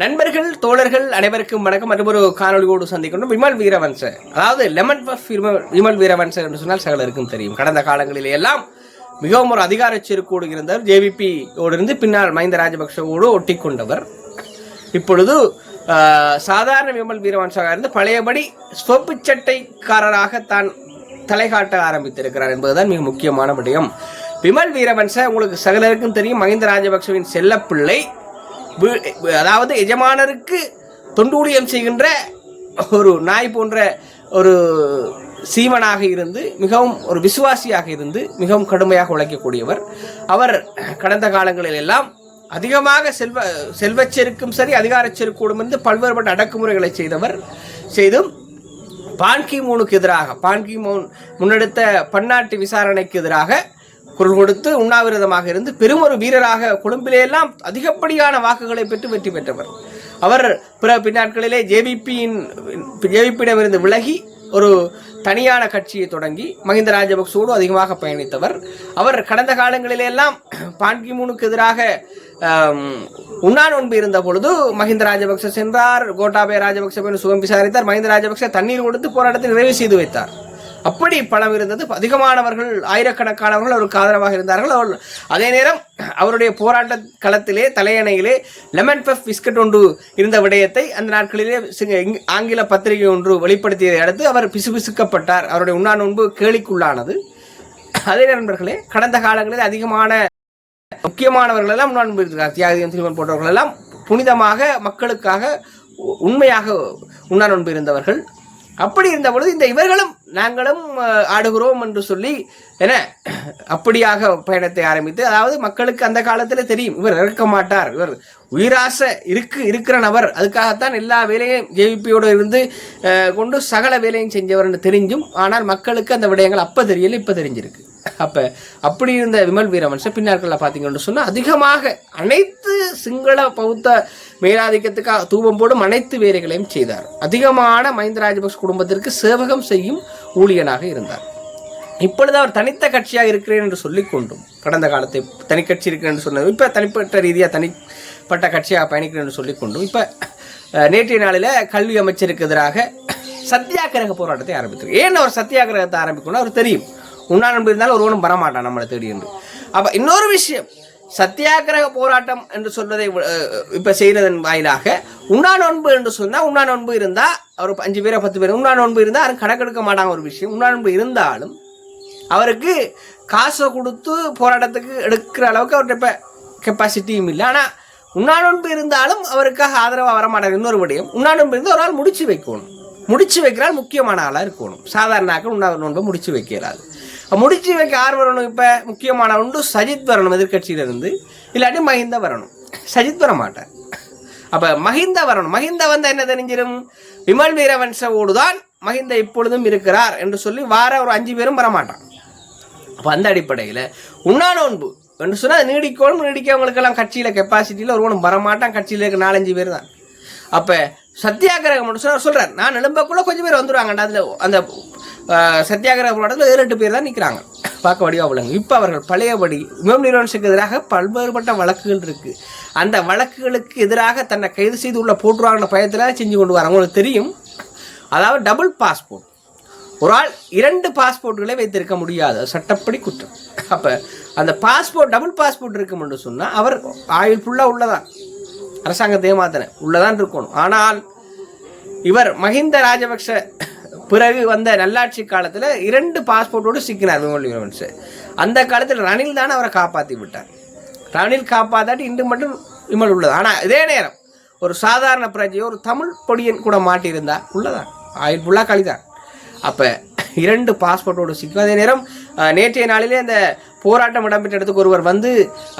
நண்பர்கள் தோழர்கள் அனைவருக்கும் வணக்கம். மற்றும் ஒரு காணொலியோடு சந்திக்கணும் விமல் வீரவன்ச. அதாவது லெமன் பஃப் விமல் விமல் வீரவன்ச என்று சொன்னால் சகலருக்கும் தெரியும். கடந்த காலங்களில் எல்லாம் மிகவும் ஒரு அதிகார செருக்கோடு இருந்தவர். ஜேவிபியோடு இருந்து பின்னால் மஹிந்த ராஜபக்சவோடு ஒட்டி கொண்டவர் இப்பொழுது சாதாரண விமல் வீரவன்சாக இருந்து பழையபடி சொப்பு சட்டைக்காரராக தான் தலை காட்ட ஆரம்பித்திருக்கிறார் என்பதுதான் மிக முக்கியமான விடயம். விமல் வீரவன்ச உங்களுக்கு சகலருக்கும் தெரியும். மஹிந்த ராஜபக்சவின் செல்லப்பிள்ளை. அதாவது எஜமானருக்கு தொண்டூழியம் செய்கின்ற ஒரு நாய் போன்ற ஒரு சீமனாக இருந்து மிகவும் ஒரு விசுவாசியாக இருந்து மிகவும் கடுமையாக உழைக்கக்கூடியவர். அவர் கடந்த காலங்களில் எல்லாம் அதிகமாக செல்வ செல்வச்செருக்கும் சரி அதிகாரச்செருக்கூடும் என்று பல்வேறுபட்ட அடக்குமுறைகளை செய்தவர். செய்தும் பான்கி மூனுக்கு எதிராக பான்கி மூன் முன்னெடுத்த பன்னாட்டு விசாரணைக்கு எதிராக குரல் கொடுத்து உண்ணாவிரதமாக இருந்து பெரும் ஒரு வீரராக கொழும்பிலேயெல்லாம் அதிகப்படியான வாக்குகளை பெற்று வெற்றி பெற்றவர். அவர் பிற பின்னாட்களிலே ஜேவிபியின் ஜேவிபியிடமிருந்து விலகி ஒரு தனியான கட்சியை தொடங்கி மஹிந்த ராஜபக்சோடு அதிகமாக பயணித்தவர். அவர் கடந்த காலங்களிலெல்லாம் பான்கிமூனுக்கு மூனுக்கு எதிராக உண்ணா நோன்பு இருந்த பொழுது மஹிந்த ராஜபக்ச சென்றார் கோட்டாபய ராஜபக்ச சுகம் விசாரித்தார். மஹிந்த ராஜபக்ச தண்ணீர் கொடுத்து போராட்டத்தை நிறைவு செய்து வைத்தார். அப்படி பணம் இருந்தது அதிகமானவர்கள் ஆயிரக்கணக்கானவர்கள் அவருக்கு ஆதரவாக இருந்தார்கள். அவர் அதே நேரம் அவருடைய போராட்ட களத்திலே தலையணையிலே லெமன் பஃப் பிஸ்கட் ஒன்று இருந்த விடயத்தை அந்த நாட்களிலே சிங்க- ஆங்கில பத்திரிகை ஒன்று வெளிப்படுத்தியதை அடுத்து அவர் பிசுபிசுக்கப்பட்டார். அவருடைய உண்ணா நோன்பு கேலிக்குள்ளானது. அதே நண்பர்களே கடந்த காலங்களில் அதிகமான முக்கியமானவர்கள் எல்லாம் உண்ணா நோன்பு இருக்கிறார் தியாகியம் திருமன் போன்றவர்கள் எல்லாம் புனிதமாக மக்களுக்காக உண்மையாக உண்ணா நோன்பு இருந்தவர்கள். அப்படி இருந்த பொழுது இந்த இவர்களும் நாங்களும் ஆடுகிறோம் என்று சொல்லி என அப்படியாக பயணத்தை ஆரம்பித்து அதாவது மக்களுக்கு அந்த காலத்தில் தெரியும் இவர் இறக்க மாட்டார் இவர் உயிராசை இருக்கு இருக்கிற நபர் அதுக்காகத்தான் எல்லா வேலையும் ஜேவிபியோடு இருந்து கொண்டு சகல வேலையும் செஞ்சவர்னு தெரிஞ்சும் ஆனால் மக்களுக்கு அந்த விடயங்கள் அப்போ தெரியல இப்போ தெரிஞ்சிருக்கு. அப்போ அப்படி இருந்த விமல் வீரவன்ச பின்னாட்களில் பார்த்தீங்கன்னு சொன்னால் அதிகமாக அனைத்து சிங்கள பௌத்த மேலாதிக்கத்துக்காக தூபம் போடும் அனைத்து வேலைகளையும் செய்தார். அதிகமான மஹிந்த ராஜபக்ஷ குடும்பத்திற்கு சேவகம் செய்யும் ஊழியனாக இருந்தார். இப்பொழுது அவர் தனித்த கட்சியாக இருக்கிறேன் என்று சொல்லிக்கொண்டும் கடந்த காலத்தை தனி கட்சி இருக்கிறேன் என்று சொன்னது இப்போ தனிப்பட்ட ரீதியாக தனிப்பட்ட கட்சியாக பயணிக்கிறேன் என்று சொல்லிக் கொண்டும் இப்போ நேற்றைய நாளில் கல்வி அமைச்சருக்கு எதிராக சத்தியாகிரக போராட்டத்தை ஆரம்பித்தார். ஏன் அவர் சத்தியாகிரகத்தை ஆரம்பிக்கணும் அவர் தெரியும். உண்ணா நம்பி இருந்தாலும் ஒருவனும் வரமாட்டான் நம்மளை தேடி என்று. அப்போ இன்னொரு விஷயம் சத்தியாகிரக போராட்டம் என்று சொல்வதை இப்போ செய்கிறதன் வாயிலாக உண்ணா நோன்பு என்று சொன்னால் உண்ணா நோன்பு இருந்தால் ஒரு அஞ்சு பேரை பத்து பேர் உண்ணா நோன்பு இருந்தால் யாரும் கணக்கெடுக்க மாட்டாங்க ஒரு விஷயம். உண்ணா நோன்பு இருந்தாலும் அவருக்கு காசை கொடுத்து போராட்டத்துக்கு எடுக்கிற அளவுக்கு அவர்கிட்ட இப்போ கெப்பாசிட்டியும் இல்லை. ஆனால் உண்ணா நோன்பு இருந்தாலும் அவருக்காக ஆதரவாக வரமாட்டார் இன்னொரு விடயம். உண்ணா நோன்பு இருந்து ஒரு ஆள் முடிச்சு வைக்கணும். முடிச்சு வைக்கிறால் முக்கியமான ஆளாக இருக்கணும். சாதாரண ஆக்கள் உண்ணா நோன்பை முடிச்சு வைக்கிறாள் முடிச்சு வைக்க யார் வரணும் இப்போ? முக்கியமான ஒன்று சஜித் வரணும் எதிர்க்கட்சியிலிருந்து. இல்லாட்டி மஹிந்த வரணும். சஜித் வர மாட்டார். அப்போ மஹிந்த வரணும். மஹிந்த வந்த என்ன தெரிஞ்சிடும் விமல் வீரவன்சவோடு தான் மஹிந்த இப்பொழுதும் இருக்கிறார் என்று சொல்லி வார ஒரு அஞ்சு பேரும் வரமாட்டான். அப்போ அந்த அடிப்படையில் உண்ணா நோன்பு என்று சொன்னால் நீடிக்கணும் நீடிக்கவங்களுக்கெல்லாம் கட்சியில் கெப்பாசிட்டியில் ஒருவனும் வரமாட்டான். கட்சியில் இருக்க நாலஞ்சு பேர் தான். அப்போ சத்தியாகிரகம் மட்டும் சொல்கிறார் நான் நிலம்பக்குள்ளே கொஞ்சம் பேர் வந்துடுவாங்கடா அதில் அந்த சத்தியாகிரக போராட்டத்தில் ஏழு எட்டு பேர் தான் நிற்கிறாங்க பார்க்க வடிவாக விளங்கு. இப்போ அவர்கள் பழையபடி விமம் நிறுவனத்துக்கு எதிராக பல்வேறுபட்ட வழக்குகள் இருக்குது அந்த வழக்குகளுக்கு எதிராக தன்னை கைது செய்து உள்ள போட்டுருவாங்கன்ற பயத்தில் செஞ்சு கொண்டு வராங்க. உங்களுக்கு தெரியும். அதாவது டபுள் பாஸ்போர்ட் ஒரு ஆள் இரண்டு பாஸ்போர்ட்டுகளை வைத்திருக்க முடியாது. சட்டப்படி குற்றம். அப்போ அந்த பாஸ்போர்ட் டபுள் பாஸ்போர்ட் இருக்கும்னு சொன்னால் அவர் ஆயுள் ஃபுல்லாக உள்ளதான். அரசாங்கத்தை உள்ளே உள்ளதான் இருக்கணும். ஆனால் இவர் மஹிந்த ராஜபக்ஷ பிறகு வந்த நல்லாட்சி காலத்தில் இரண்டு பாஸ்போர்ட்டோடு சிக்கினார் விமல் அந்த காலத்தில் ரணில் தான் அவரை காப்பாற்றி விட்டார். ரணில் காப்பாற்றாட்டி இன்று மட்டும் விமல் உள்ளது. ஆனால் இதே நேரம் ஒரு சாதாரண பிரஜையோ ஒரு தமிழ் பொடியன் கூட மாட்டியிருந்தா உள்ளதான். ஆயில் ஃபுல்லாக களிதான் அப்போ இரண்டு பாஸ்போர்ட்டோடு சிக்கும். அதே நேரம் நேற்றைய நாளிலே அந்த போராட்டம் இடம்பெற்ற இடத்துக்கு ஒருவர் வந்து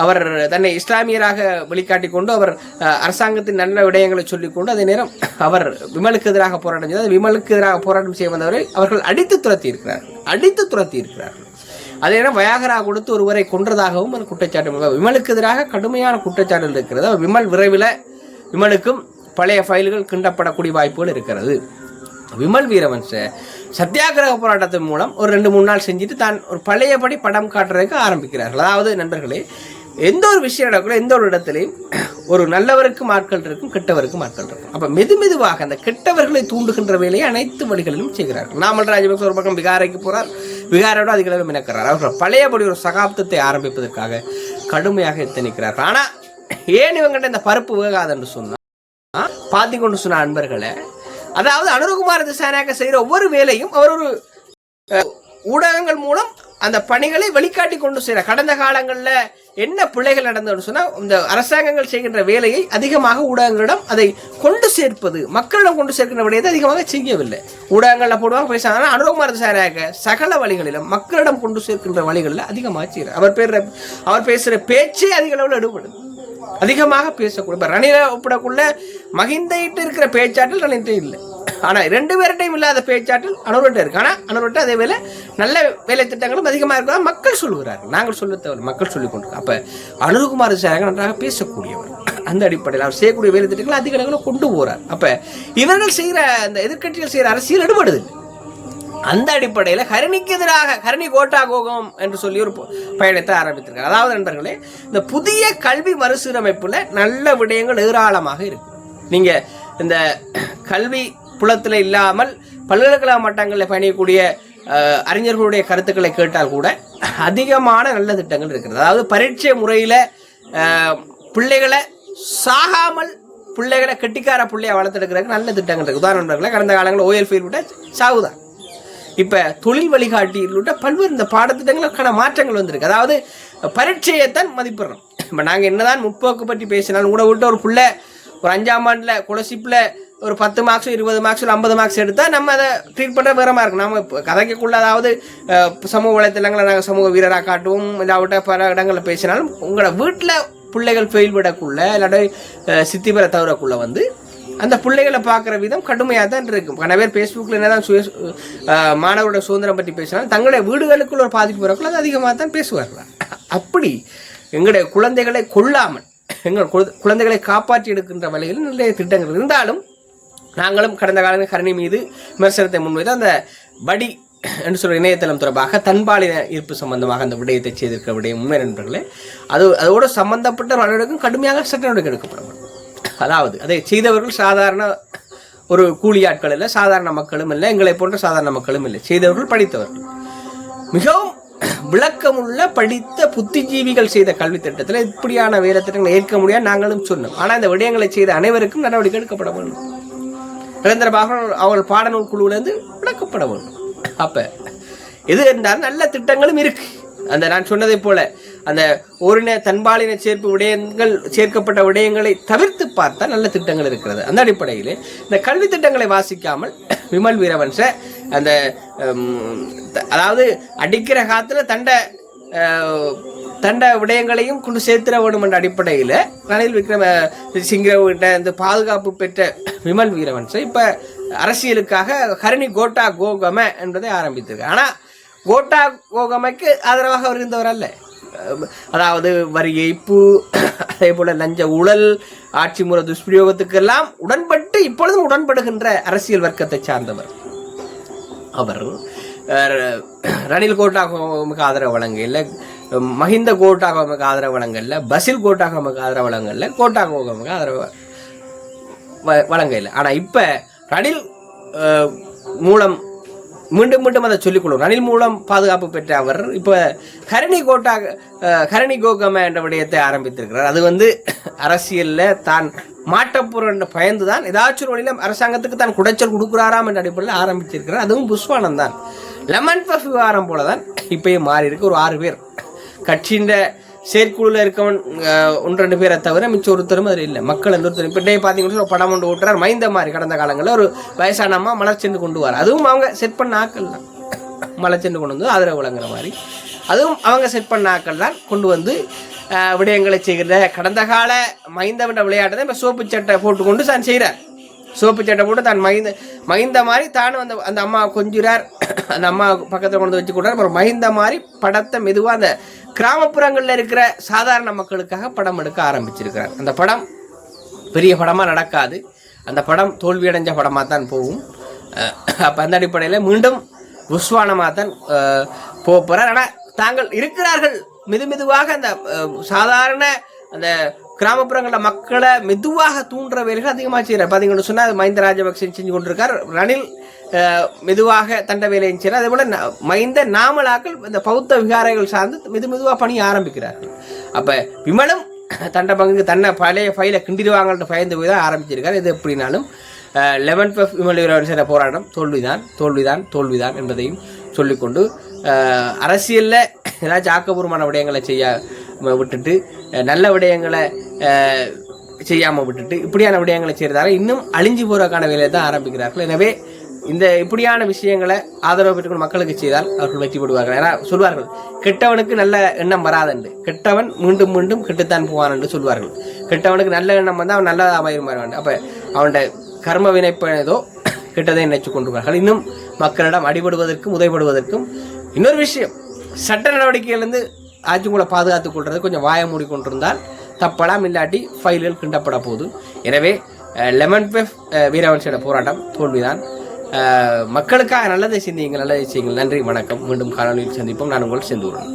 அவர் தன்னை இஸ்லாமியராக வெளிக்காட்டி கொண்டு அவர் அரசாங்கத்தின் நல்ல விடயங்களை சொல்லிக்கொண்டு அதே நேரம் அவர் விமலுக்கு எதிராக போராட்டம் செய்தார். விமலுக்கு எதிராக போராட்டம் செய்ய வந்தவரை அவர்கள் அடித்து துரத்தி இருக்கிறார்கள். அடித்து துரத்தி இருக்கிறார்கள். அதே நேரம் வயாகரா கொடுத்து ஒருவரை கொன்றதாகவும் ஒரு குற்றச்சாட்டு விமலுக்கு எதிராக கடுமையான குற்றச்சாட்டுகள் இருக்கிறது. விமல் விரைவில் விமலுக்கும் பழைய ஃபைல்கள் கிண்டப்படக்கூடிய வாய்ப்புகள் இருக்கிறது. விமல் வீரவன்ச சத்தியாகிரக போராட்டத்தின் மூலம் ஒரு ரெண்டு மூணு நாள் செஞ்சுட்டு தான் ஒரு பழையபடி படம் காட்டுறதுக்கு ஆரம்பிக்கிறார்கள். அதாவது நண்பர்களே எந்த ஒரு விஷயம் நடக்கல எந்த ஒரு இடத்துலையும் ஒரு நல்லவருக்கும் ஆட்கள் இருக்கும் கெட்டவருக்கும் ஆட்கள் இருக்கும். அப்போ மெது மெதுவாக அந்த கெட்டவர்களை தூண்டுகின்ற வேலையை அனைத்து வழிகளிலும் செய்கிறார்கள். நாமல் ராஜபக்ச ஒரு பக்கம் விகாரைக்கு போகிறார் விகாரோட அதிகளவு மினக்கிறார். அவர்கள் பழையபடி ஒரு சகாப்தத்தை ஆரம்பிப்பதற்காக கடுமையாக எத்தனிக்கிறார். ஆனால் ஏன் இவங்கிட்ட இந்த பருப்பு வேகாதுன்னு சொன்னால் பாத்தி கொண்டு சொன்ன அன்பர்களை அதாவது அனுரகுமார் திசாநாயக செய்கிற ஒவ்வொரு வேலையும் அவர் ஒரு ஊடகங்கள் மூலம் அந்த பணிகளை வெளிக்காட்டி கொண்டு செய்கிறார். கடந்த காலங்களில் என்ன பிள்ளைகள் நடந்ததுன்னு சொன்னால் இந்த அரசாங்கங்கள் செய்கின்ற வேலையை அதிகமாக ஊடகங்களிடம் அதை கொண்டு சேர்ப்பது மக்களிடம் கொண்டு சேர்க்கின்ற விடயத்தை அதிகமாக செய்யவில்லை. ஊடகங்களில் போடுவாங்க பேசுறாங்க அனுரகுமார் சாராக சகல வழிகளிலும் மக்களிடம் கொண்டு சேர்க்கின்ற வழிகளில் அதிகமாக செய்கிறார். அவர் பேர் அவர் பேசுகிற பேச்சே அதிக அளவில் எடுபடுது. அதிகமாக பேசக்கூடிய இப்போ ரணில ஒப்பிடக்குள்ள மகிந்தைட்டு இருக்கிற பேச்சாற்றல் ரணிட்ட இல்லை. ஆனால் ரெண்டு பேர்கிட்டையும் இல்லாத பேச்சாற்றல் அனுர்வட்ட இருக்கு. ஆனால் அனுர்வட்ட அதே வேலை நல்ல வேலை திட்டங்களும் அதிகமாக இருக்கிறதா மக்கள் சொல்லுகிறார்கள். நாங்கள் சொல்ல தவிர மக்கள் சொல்லிக் கொண்டு அப்போ அனுருகுமார் சாரங்க நன்றாக பேசக்கூடியவர். அந்த அடிப்படையில் அவர் செய்யக்கூடிய வேலை திட்டங்களை அதிக அளவில் கொண்டு போகிறார் அப்போ இவர்கள் செய்கிற அந்த எதிர்க்கட்சிகள் செய்கிற அரசியல் எடுபடுது. அந்த அடிப்படையில் ஹரணிக்கு எதிராக ஹரணி கோட்டா கோகம் என்று சொல்லி ஒரு ப- பயணத்தை ஆரம்பித்திருக்கார். அதாவது நண்பர்களே இந்த புதிய கல்வி மறுசீரமைப்பில் நல்ல விடயங்கள் ஏராளமாக இருக்கு. நீங்கள் இந்த கல்வி புலத்தில் இல்லாமல் பல்கலைக்கழக மட்டங்களில் பயணிக்கக்கூடிய அறிஞர்களுடைய கருத்துக்களை கேட்டால் கூட அதிகமான நல்ல திட்டங்கள் இருக்கிறது. அதாவது பரீட்சை முறையில் பிள்ளைகளை சாகாமல் பிள்ளைகளை கெட்டிக்கார பிள்ளையை வளர்த்தெடுக்கிறதுக்கு நல்ல திட்டங்கள் இருக்குது உதாரணம் கடந்த காலங்களில் ஓஎல் ஃபீல் விட்டால் சாவுதான் இப்போ தொழில் வழிகாட்டியிலுட்ட பல்வேறு இந்த பாடத்திட்டங்களுக்கான மாற்றங்கள் வந்திருக்கு. அதாவது பரீட்சையைத்தான் மதிப்பிடுறோம். இப்போ நாங்கள் என்னதான் முற்போக்கு பற்றி பேசினாலும் கூட விட்டு ஒரு பிள்ளை ஒரு அஞ்சாம் ஆண்டில் குலசிப்பில் ஒரு பத்து மார்க்ஸோ இருபது மார்க்ஸோ ஐம்பது மார்க்ஸ் எடுத்தால் நம்ம அதை ட்ரீட் பண்ணுற விவரமாக இருக்கும். நம்ம இப்போ கதைக்குள்ள அதாவது சமூக வலைத்தளங்களை நாங்கள் சமூக வீரராக காட்டுவோம் இல்லாவிட்ட பல இடங்களில் பேசினாலும் உங்களோட வீட்டில் பிள்ளைகள் ஃபெயில் விடக்குள்ள இல்லாட்டி அஹ், சித்தி பெற வந்து அந்த பிள்ளைகளை பார்க்குற விதம் கடுமையாக தான் இருக்கும். பல பேர் ஃபேஸ்புக்கில் என்னதான் சுய அஹ், மாணவரோட சுதந்திரம் பற்றி பேசினாலும் தங்களுடைய வீடுகளுக்குள்ள ஒரு பாதிப்பு வரக்குள்ள அது அதிகமாக தான் பேசுவார்கள். அப்படி எங்களுடைய குழந்தைகளை கொல்லாமல் எங்கள் குழந்தைகளை காப்பாற்றி எடுக்கின்ற வழியில் நிறைய திட்டங்கள் இருந்தாலும் நாங்களும் கடந்த காலங்களில் கருணை மீது விமர்சனத்தை முன்வைத்து அந்த படி என்று சொல்கிற இணையதளம் தொடர்பாக தன்பாலின ஈர்ப்பு சம்பந்தமாக அந்த விடயத்தை செய்திருக்க விடயம் உண்மை நண்பர்களே. அது அதோடு சம்பந்தப்பட்ட நடவடிக்கைக்கும் கடுமையாக சட்ட நடவடிக்கை எடுக்கப்படும் அதாவது அதை செய்தவர்கள் சாதாரண ஒரு கூலி ஆட்கள் இல்லை சாதாரண மக்களும் இல்லை எங்களை போன்ற சாதாரண மக்களும் இல்லை. செய்தவர்கள் படித்தவர்கள். மிகவும் விளக்கமுள்ள படித்த புத்திஜீவிகள் செய்த கல்வி திட்டத்தில் இப்படியான வேலை திட்டங்களை ஏற்க முடியாது நாங்களும் சொன்னோம். ஆனால் இந்த விடயங்களை செய்த அனைவருக்கும் நடவடிக்கை எடுக்கப்பட வேண்டும். நிரந்தரமாக அவர்கள் பாடநூல் குழுவிலிருந்து விளக்கப்பட வேண்டும். அப்போ எது என்றால் நல்ல திட்டங்களும் இருக்கு. அந்த நான் சொன்னதை போல அந்த ஓரின தன்பாலின சேர்ப்பு விடயங்கள் சேர்க்கப்பட்ட விடயங்களை தவிர்த்து பார்த்தா நல்ல திட்டங்கள் இருக்கிறது. அந்த அடிப்படையில் இந்த கல்வி திட்டங்களை வாசிக்காமல் விமல் வீரவன்ச அந்த அதாவது அடிக்கிற காத்துல தண்டை தண்ட விடயங்களையும் கொண்டு சேர்த்திட வேண்டும் என்ற அடிப்படையில் ரணில் விக்ரம சிங்கிரவிட்ட இந்த பாதுகாப்பு பெற்ற விமல் வீரவன்ச இப்போ அரசியலுக்காக ஹரணி கோட்டா கோகம என்பதை ஆரம்பித்திருக்கார். ஆனால் கோட்டா கோகமைக்கு ஆதரவாக அவர் இருந்தவர் அல்ல. அதாவது வரி ஏய்ப்பு அதே போல லஞ்ச ஊழல் ஆட்சி முறை துஷ்பிரயோகத்துக்கெல்லாம் உடன்பட்டு இப்பொழுதும் உடன்படுகின்ற அரசியல் வர்க்கத்தை சார்ந்தவர். அவர் ரணில் கோட்டாகோமுக்கு ஆதரவு வழங்கல மஹிந்த கோட்டாகோமுக்கு ஆதரவு வழங்கல பசில் கோட்டாகோமுக்கு ஆதரவு வழங்கல கோட்டாகோமுக்கு ஆதரவு வழங்கல. ஆனால் இப்போ ரணில் மூலம் மீண்டும் மீண்டும் அதை சொல்லிக்கொள்ளும் ரணில் மூலம் பாதுகாப்பு பெற்ற அவர் இப்போ கரணி கோட்டா கரணி கோகம என்ற விடயத்தை ஆரம்பித்திருக்கிறார். அது வந்து அரசியலில் தான் மாட்டப்போற பயந்து தான் ஏதாச்சும் வழியில் அரசாங்கத்துக்கு தான் குடைச்சல் கொடுக்குறாராம் என்ற அடிப்படையில் ஆரம்பிச்சிருக்கிறார் அதுவும் புஷ்வானம் தான் லெமன் பஃப் விவகாரம் போல தான் இப்பயும் மாறி இருக்கு ஒரு ஆறு பேர் கட்சியின் செயற்குழுல இருக்கவன் ஒன்று ரெண்டு பேரை தவிர மிச்சம் ஒருத்தரும் அதில் இல்லை. மக்கள் எந்த ஒருத்தரும் இப்போ டே பார்த்தீங்கன்னா ஒரு படம் ஒன்று ஓட்டுறார் மைந்த மாதிரி கடந்த காலங்களில் ஒரு வயசான அம்மா மலர்ச்செண்டு கொண்டு வர அதுவும் அவங்க செட் பண்ண ஆக்கள் தான். மலர்ச்சென்று கொண்டு வந்து ஆதரவு வழங்குற மாதிரி. அதுவும் அவங்க செட் பண்ண ஆக்கள் தான் கொண்டு வந்து விடயங்களை செய்கிற கடந்த கால மைந்தவன்ற விளையாட்டை தான் இப்போ சோப்பு சட்டை போட்டுக்கொண்டு தான் செய்கிறார் சோப்பு சட்டை போட்டு தான் மகிந்த மகிந்த மாதிரி தானும் அந்த அந்த அம்மா கொஞ்சிறார். அந்த அம்மா பக்கத்தில் கொண்டு வந்து வச்சு கொடுறார் அப்புறம் மகிந்த மாதிரி படத்தை மெதுவாக அந்த கிராமப்புறங்களில் இருக்கிற சாதாரண மக்களுக்காக படம் எடுக்க ஆரம்பிச்சிருக்கிறார். அந்த படம் பெரிய படமாக நடக்காது. அந்த படம் தோல்வியடைஞ்ச படமாக தான் போகும். அப்போ அந்த அடிப்படையில் மீண்டும் உஸ்வானமாக தான் போக போகிறார் ஆனால் தாங்கள் இருக்கிறார்கள். மெது மெதுவாக அந்த சாதாரண அந்த கிராமப்புறங்களில் மக்களை மெதுவாக தூண்டுற வேலைகள் அதிகமாக செய்கிறார் பார்த்தீங்கன்னு சொன்னால் மஹிந்த ராஜபக்சே செஞ்சு கொண்டிருக்கார். ரணில் மெதுவாக தண்ட வேலையை செய்கிறார் அதே போல் மஹிந்த நாமலாக்கள் இந்த பௌத்த விகாரைகள் சார்ந்து மெது மெதுவாக பணிய ஆரம்பிக்கிறார்கள். அப்போ விமலம் தண்ட பங்குக்கு தன்னை பழைய ஃபைலை கிண்டிடுவாங்கள்ட்ட பயந்து போய் தான் ஆரம்பிச்சிருக்காரு. இது எப்படினாலும் லெவன் ஆஃப் விமல் வீரவன் செய்த போராட்டம் தோல்விதான் தோல்விதான் தோல்விதான் என்பதையும் சொல்லிக்கொண்டு அரசியலில் ஏதாச்சும் ஆக்கப்பூர்வமான விடயங்களை செய்ய விட்டுட்டு நல்ல விடயங்களை செய்யாமல் விட்டுட்டு இப்படியான விடயங்களை செய்கிறதால இன்னும் அழிஞ்சு போறதுக்கான வேலையை தான் ஆரம்பிக்கிறார்கள். எனவே இந்த இப்படியான விஷயங்களை ஆதரவு பெற்றுக்கொண்டு மக்களுக்கு செய்தால் அவர்கள் வெற்றி பெறுவார்கள். ஏன்னா சொல்வார்கள் கெட்டவனுக்கு நல்ல எண்ணம் வராதுண்டு. கெட்டவன் மீண்டும் மீண்டும் கெட்டுத்தான் போவான் என்று சொல்வார்கள். கெட்டவனுக்கு நல்ல எண்ணம் வந்தால் அவன் நல்லதாக அமையும் அப்போ அவனுடைய கர்ம வினைப்பதோ கெட்டதை நினைச்சு கொண்டுவார்கள் இன்னும் மக்களிடம் அடிபடுவதற்கும் உதவிப்படுவதற்கும் இன்னொரு விஷயம் சட்ட நடவடிக்கையிலிருந்து ஆட்சிக்குள்ள பாதுகாத்துக் கொள்றது கொஞ்சம் வாய மூடி கொண்டிருந்தால் தப்பலாம் இல்லாட்டி ஃபைல்கள் கிண்டப்பட போகுது எனவே லெமன் பெஃப் வீரவன்சியோட போராட்டம் தோல்விதான். மக்களுக்காக நல்லதை சிந்தியுங்கள் நல்லதை செய்யுங்கள். நன்றி வணக்கம். மீண்டும் காணொலியில் சந்திப்போம். நான் உங்கள் செந்தூரன்.